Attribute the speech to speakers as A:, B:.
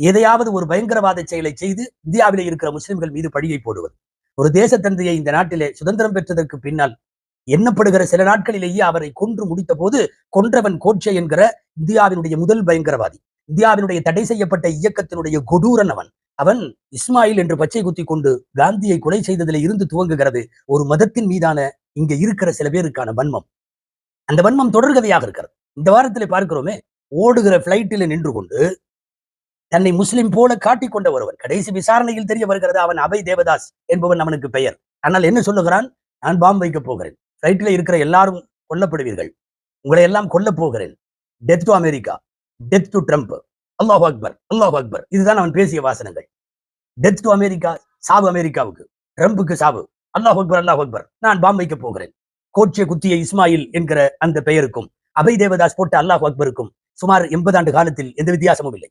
A: எதையாவது ஒரு பயங்கரவாத செயலை செய்து இந்தியாவிலே இருக்கிற முஸ்லிம்கள் மீது பழியை போடுவது. ஒரு தேசத்தந்தையை இந்த நாட்டிலே சுதந்திரம் பெற்றதற்கு பின்னால் எண்ணப்படுகிற சில நாட்களிலேயே அவரை கொன்று முடித்த போது கொன்றவன் கோட்சே என்கிற இந்தியாவினுடைய முதல் பயங்கரவாதி. இந்தியாவினுடைய தடை செய்யப்பட்ட இயக்கத்தினுடைய கொடூரன் அவன். அவன் இஸ்மாயில் என்று பச்சை குத்தி கொண்டு காந்தியை கொலை செய்ததில் இருந்து துவங்குகிறது. ஒரு மதத்தின் மீதான இங்க இருக்கிற சில பேருக்கான வன்மம். அந்த வன்மம் தொடர்கதையாக இருக்கிறது. இந்த வாரத்தில் பார்க்கிறோமே ஓடுகிற பிளைட்டில் நின்று கொண்டு தன்னை முஸ்லிம் போல காட்டிக் கொண்ட ஒருவன். கடைசி விசாரணையில் தெரிய வருகிறது அவன் அபய் தேவதாஸ் என்பவன் அவனுக்கு பெயர். ஆனால் என்ன சொல்லுகிறான்? நான் பாம்பு வைக்க போகிறேன். பிளைட்டில் இருக்கிற எல்லாரும் கொல்லப்படுவீர்கள். உங்களை எல்லாம் கொல்லப் போகிறேன். Death to America death to Trump அல்லாஹ் அக்பர் அல்லாஹ் அக்பர் இதுதான் அவன் பேசிய வாசனங்கள். டெத் டு அமெரிக்கா சாவு அமெரிக்காவுக்கு. ட்ரம்புக்கு சாவு. அல்லாஹ் அக்பர் அல்லாஹ் அக்பர் நான் பாம்பு போகிறேன். கோட்சே குத்திய இஸ்மாயில் என்கிற அந்த பெயருக்கும் அபய் தேவதாஸ் போட்ட அல்லாஹ் அக்பருக்கும் சுமார் எண்பது ஆண்டு காலத்தில் எந்த வித்தியாசமும் இல்லை.